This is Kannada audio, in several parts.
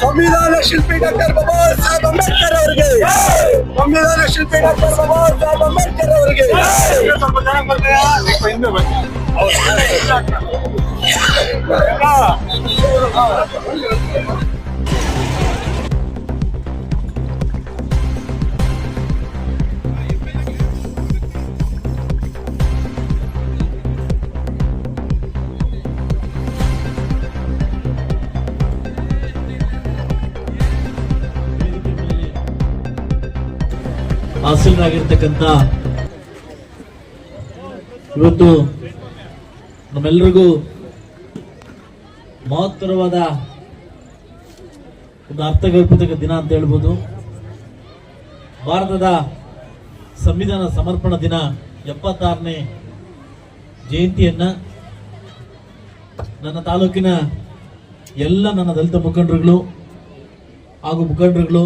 ಡಾಕ್ಟರ್ ಬಾಬಾ ಸಾಹೇಬ್ ಅಂಬೇಡ್ಕರ್ ಅವರಿಗೆ. ಸಂವಿಧಾನ ಶಿಲ್ಪಿ ಡಾಕ್ಟರ್ ಬಾಬಾ ಸಾಹೇಬ್ ಅಂಬೇಡ್ಕರ್ ಅವರಿಗೆ. ಹಾಸನರಾಗಿರ್ತಕ್ಕಂಥ ಇವತ್ತು ನಮ್ಮೆಲ್ಲರಿಗೂ ಮಹತ್ತರವಾದ ಒಂದು ಅರ್ಥಗರ್ಭಿತ ದಿನ ಅಂತ ಹೇಳ್ಬೋದು. ಭಾರತದ ಸಂವಿಧಾನ ಸಮರ್ಪಣಾ ದಿನ ಎಪ್ಪತ್ತಾರನೇ ಜಯಂತಿಯನ್ನ ನನ್ನ ತಾಲೂಕಿನ ಎಲ್ಲ ನನ್ನ ದಲಿತ ಮುಖಂಡರುಗಳು ಹಾಗೂ ಮುಖಂಡರುಗಳು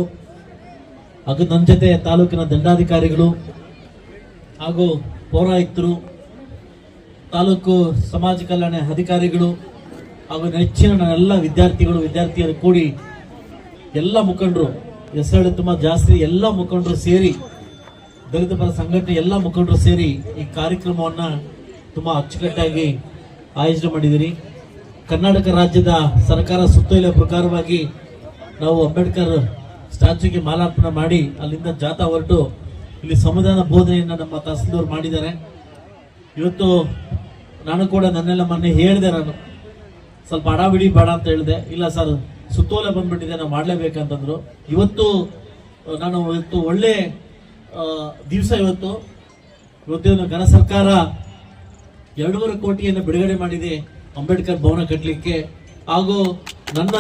ಹಾಗೂ ನನ್ನ ಜೊತೆ ತಾಲೂಕಿನ ದಂಡಾಧಿಕಾರಿಗಳು ಹಾಗೂ ಪೌರಾಯುಕ್ತರು, ತಾಲೂಕು ಸಮಾಜ ಕಲ್ಯಾಣ ಅಧಿಕಾರಿಗಳು ಹಾಗೂ ನೆಚ್ಚಿನ ನನ್ನೆಲ್ಲ ವಿದ್ಯಾರ್ಥಿಗಳು, ವಿದ್ಯಾರ್ಥಿಯರು ಕೂಡಿ ಎಲ್ಲ ಮುಖಂಡರು ಹೆಸರು ತುಂಬ ಜಾಸ್ತಿ ಎಲ್ಲ ಮುಖಂಡರು ಸೇರಿ, ದಲಿತ ಪರ ಸಂಘಟನೆ ಎಲ್ಲ ಮುಖಂಡರು ಸೇರಿ ಈ ಕಾರ್ಯಕ್ರಮವನ್ನು ತುಂಬ ಅಚ್ಚುಕಟ್ಟಾಗಿ ಆಯೋಜನೆ ಮಾಡಿದ್ದೀರಿ ಕರ್ನಾಟಕ ರಾಜ್ಯದ ಸರ್ಕಾರ ಸುತ್ತೋಲೆ ಪ್ರಕಾರವಾಗಿ ನಾವು ಅಂಬೇಡ್ಕರ್ ಸ್ಟ್ಯಾಚ್ಯೂಗೆ ಮಾಲಾರ್ಪಣೆ ಮಾಡಿ ಅಲ್ಲಿಂದ ಜಾಥಾ ಹೊರಟು ಇಲ್ಲಿ ಸಂವಿಧಾನ ಬೋಧನೆಯನ್ನ ನಮ್ಮ ತಹಸೀಲ್ದಾರ್ ಮಾಡಿದ್ದಾರೆ. ಇವತ್ತು ನಾನು ಕೂಡ ನನ್ನೆಲ್ಲ ಮೊನ್ನೆ ಹೇಳಿದೆ ನಾನು. ಸ್ವಲ್ಪ ಅಡಾಬಿಡಿ ಬೇಡ ಅಂತ ಹೇಳಿದೆ. ಇಲ್ಲ ಸರ್, ಸುತ್ತೋಲೆ ಬಂದ್ಬಿಟ್ಟಿದೆ, ನಾವು ಮಾಡಲೇಬೇಕಂತಂದ್ರು. ಇವತ್ತು ನಾನು ಇವತ್ತು ಒಳ್ಳೆ ದಿವಸ ಇವತ್ತು. ಇವತ್ತೇನು ಘನ ಸರ್ಕಾರ ಎರಡೂವರೆ ಕೋಟಿಯನ್ನು ಬಿಡುಗಡೆ ಮಾಡಿದೆ ಅಂಬೇಡ್ಕರ್ ಭವನ ಕಟ್ಟಲಿಕ್ಕೆ. ಹಾಗೂ ನನ್ನ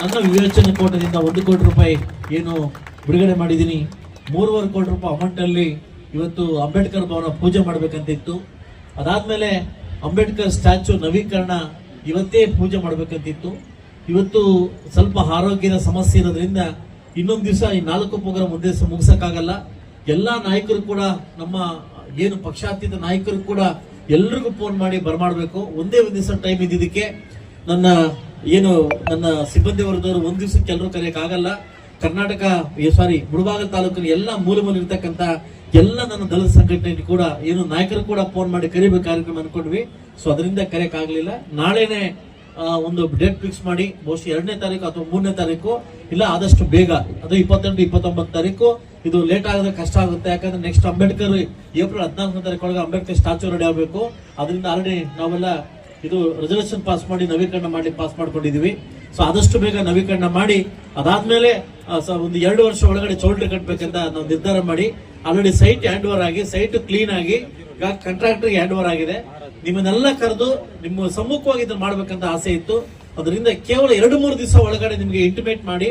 ನನ್ನ ವಿವೇಚನೆ ಕೋಟದಿಂದ ಒಂದು ಕೋಟಿ ರೂಪಾಯಿ ಏನು ಬಿಡುಗಡೆ ಮಾಡಿದ್ದೀನಿ. ಮೂರುವರೆ ಕೋಟಿ ರೂಪಾಯಿ ಅಮೌಂಟಲ್ಲಿ ಇವತ್ತು ಅಂಬೇಡ್ಕರ್ ಭವನ ಪೂಜೆ ಮಾಡಬೇಕಂತಿತ್ತು. ಅದಾದ್ಮೇಲೆ ಅಂಬೇಡ್ಕರ್ ಸ್ಟ್ಯಾಚ್ಯೂ ನವೀಕರಣ ಇವತ್ತೇ ಪೂಜೆ ಮಾಡಬೇಕಂತಿತ್ತು. ಇವತ್ತು ಸ್ವಲ್ಪ ಆರೋಗ್ಯದ ಸಮಸ್ಯೆ ಇರೋದ್ರಿಂದ ಇನ್ನೊಂದು ದಿವಸ ಈ ನಾಲ್ಕು ಪ್ರೋಗ್ರಾಮ್ ಒಂದೇ ಮುಗಿಸೋಕ್ಕಾಗಲ್ಲ. ಎಲ್ಲಾ ನಾಯಕರು ಕೂಡ ನಮ್ಮ ಏನು ಪಕ್ಷಾತೀತ ನಾಯಕರು ಕೂಡ ಎಲ್ರಿಗೂ ಫೋನ್ ಮಾಡಿ ಬರಮಾಡಬೇಕು. ಒಂದೇ ಒಂದು ದಿವಸ ಟೈಮ್ ಇದ್ದಿದ್ದಕ್ಕೆ ನನ್ನ ಏನು ನನ್ನ ಸಿಬ್ಬಂದಿ ವರ್ಗದವರು ಒಂದು ದಿವಸಕ್ಕೆ ಎಲ್ಲರೂ ಕರೆಯಕ್ಕಾಗಲ್ಲ. ಕರ್ನಾಟಕ ಸಾರಿ ಮುಳಬಾಗಲ್ ತಾಲೂಕಿನ ಎಲ್ಲ ಮೂಲ ಮೂಲ ಇರ್ತಕ್ಕಂತ ಎಲ್ಲ ನನ್ನ ದಲಿತ ಸಂಘಟನೆ ಕೂಡ ಏನು ನಾಯಕರು ಕೂಡ ಫೋನ್ ಮಾಡಿ ಕರಿಬೇಕು ಕಾರ್ಯಕ್ರಮ ಅನ್ಕೊಂಡ್ವಿ. ಸೊ ಅದರಿಂದ ಕರೆಯಕ್ ಆಗ್ಲಿಲ್ಲ ನಾಳೆನೆ ಒಂದು ಡೇಟ್ ಫಿಕ್ಸ್ ಮಾಡಿ, ಬಹುಶಃ ಎರಡನೇ ತಾರೀಕು ಅಥವಾ ಮೂರನೇ ತಾರೀಕು, ಇಲ್ಲ ಆದಷ್ಟು ಬೇಗ, ಅದು ಇಪ್ಪತ್ತೆಂಟು, ಇಪ್ಪತ್ತೊಂಬತ್ತು ತಾರೀಕು. ಇದು ಲೇಟ್ ಆಗಿದ್ರೆ ಕಷ್ಟ ಆಗುತ್ತೆ. ಯಾಕಂದ್ರೆ ನೆಕ್ಸ್ಟ್ ಅಂಬೇಡ್ಕರ್, ಏಪ್ರಿಲ್ ಹದಿನಾಲ್ಕನೇ ತಾರೀಕು ಒಳಗೆ ಅಂಬೇಡ್ಕರ್ ಸ್ಟ್ಯಾಚು ರೆಡಿ ಆಗಬೇಕು. ಅದರಿಂದ ಆಲ್ರೆಡಿ ನಾವೆಲ್ಲ ಇದು ರೆಸಲ್ಯೂಷನ್ ಪಾಸ್ ಮಾಡಿ ನವೀಕರಣ ಮಾಡಿ ಪಾಸ್ ಮಾಡ್ಕೊಂಡಿದೀವಿ. ಸೊ ಆದಷ್ಟು ಬೇಗ ನವೀಕರಣ ಮಾಡಿ, ಅದಾದ್ಮೇಲೆ ಒಂದು ಎರಡು ವರ್ಷ ಒಳಗಡೆ ಚೌಲ್ಟ್ರಿ ಕಟ್ಟಬೇಕಂತ ನಾವು ನಿರ್ಧಾರ ಮಾಡಿ. ಆಲ್ರೆಡಿ ಸೈಟ್ ಹ್ಯಾಂಡ್ ಓವರ್ ಆಗಿ ಸೈಟ್ ಕ್ಲೀನ್ ಆಗಿ ಕಾಂಟ್ರಾಕ್ಟರ್ ಹ್ಯಾಂಡ್ ಓವರ್ ಆಗಿದೆ. ನಿಮ್ಮನ್ನೆಲ್ಲ ಕರೆದು ನಿಮ್ಮ ಸಮ್ಮುಖವಾಗಿ ಇದನ್ನ ಮಾಡ್ಬೇಕಂತ ಆಸೆ ಇತ್ತು. ಅದರಿಂದ ಕೇವಲ ಎರಡು ಮೂರು ದಿವಸ ಒಳಗಡೆ ನಿಮಗೆ ಇಂಟಿಮೇಟ್ ಮಾಡಿ,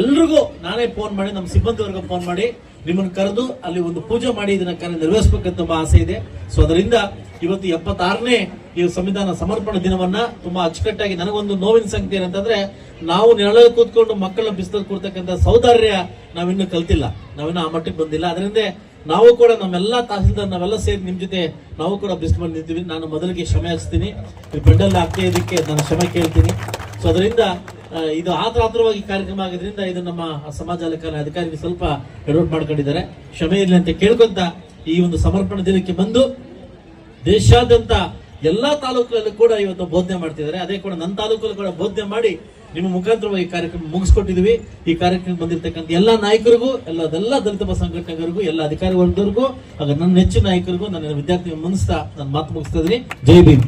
ಎಲ್ರಿಗೂ ನಾನೇ ಫೋನ್ ಮಾಡಿ, ನಮ್ಮ ಸಿಬ್ಬಂದಿ ವರ್ಗ ಫೋನ್ ಮಾಡಿ, ನಿಮ್ಮನ್ನು ಕರೆದು ಅಲ್ಲಿ ಒಂದು ಪೂಜೆ ಮಾಡಿ, ಇದನ್ನ ಕಾರ್ಯ ನಿರ್ವಹಿಸಬೇಕಂತ ತುಂಬಾ ಆಸೆ ಇದೆ. ಸೊ ಅದರಿಂದ ಇವತ್ತು ಎಪ್ಪತ್ತಾರನೇ ಈ ಸಂವಿಧಾನ ಸಮರ್ಪಣ ದಿನವನ್ನ ತುಂಬಾ ಅಚ್ಚುಕಟ್ಟಾಗಿ ನನಗೊಂದು ನೋವಿನ ಸಂಗತಿ ಏನಂತಂದ್ರೆ, ನಾವು ನೆರಳಲ್ಲಿ ಕೂತ್ಕೊಂಡು ಮಕ್ಕಳ ಬಿಸಿಲಲ್ಲಿ ಕೂರ್ತಕ್ಕಂಥ ಸೌಧಾರ್ಯ ನಾವಿನ್ನೂ ಕಲ್ತಿಲ್ಲ. ನಾವಿನ್ನೂ ಆ ಮಟ್ಟಕ್ಕೆ ಬಂದಿಲ್ಲ. ಅದರಿಂದ ನಾವು ಕೂಡ ನಮ್ಮೆಲ್ಲ ತಹಸೀಲ್ದಾರ್ ನಾವೆಲ್ಲ ಸೇರಿ ನಿಮ್ಮ ಜೊತೆ ನಾವು ಕೂಡ ಬಿಸಿಲು ನಿಂತೀವಿ ನಾನು ಮೊದಲಿಗೆ ಕ್ಷಮೆ ಹಾಕ್ಸ್ತೀನಿ ಈ ಬೆಂಡಲ್ಲಿ ಆಗ್ತಾ ಇದಕ್ಕೆ ನಾನು ಕ್ಷಮೆ ಕೇಳ್ತೀನಿ. ಸೊ ಅದರಿಂದ ಇದು ಆತರಾತ್ರವಾಗಿ ಕಾರ್ಯಕ್ರಮ ಆಗಿದ್ರಿಂದ ಇದು ನಮ್ಮ ಸಮಾಜ ಅಧಿಕಾರಿಗೆ ಸ್ವಲ್ಪ ಎಡವಟ್ ಮಾಡ್ಕೊಂಡಿದ್ದಾರೆ. ಕ್ಷಮೆ ಇರಲಿ ಅಂತ ಕೇಳ್ಕೊಂತ ಈ ಒಂದು ಸಮರ್ಪಣಾ ದಿನಕ್ಕೆ ಬಂದು ದೇಶಾದ್ಯಂತ ಎಲ್ಲಾ ತಾಲೂಕುಗಳಲ್ಲಿ ಕೂಡ ಇವತ್ತು ಬೋಧನೆ ಮಾಡ್ತಿದ್ದಾರೆ. ಅದೇ ಕೂಡ ನನ್ನ ತಾಲೂಕಲ್ಲಿ ಕೂಡ ಬೋಧನೆ ಮಾಡಿ ನಿಮ್ಮ ಮುಖಾಂತರವಾಗಿ ಕಾರ್ಯಕ್ರಮ ಮುಗಿಸ್ಕೊಟ್ಟಿದ್ವಿ. ಈ ಕಾರ್ಯಕ್ರಮ ಬಂದಿರತಕ್ಕಂಥ ಎಲ್ಲ ನಾಯಕರಿಗೂ, ಎಲ್ಲದೆಲ್ಲ ದಲಿತ ಸಂಘಟನೆಗರಿಗೂ, ಎಲ್ಲ ಅಧಿಕಾರಿ ವರ್ಗದವರಿಗೂ ಹಾಗೂ ನನ್ನ ನೆಚ್ಚಿನ ನಾಯಕರಿಗೂ, ನನ್ನ ವಿದ್ಯಾರ್ಥಿ ಮನಸ್ತಾ ನಾನು ಮಾತು ಮುಗಿಸ್ತಾ ಇದ್ದೀನಿ. ಜೈ ಭೀಮ್.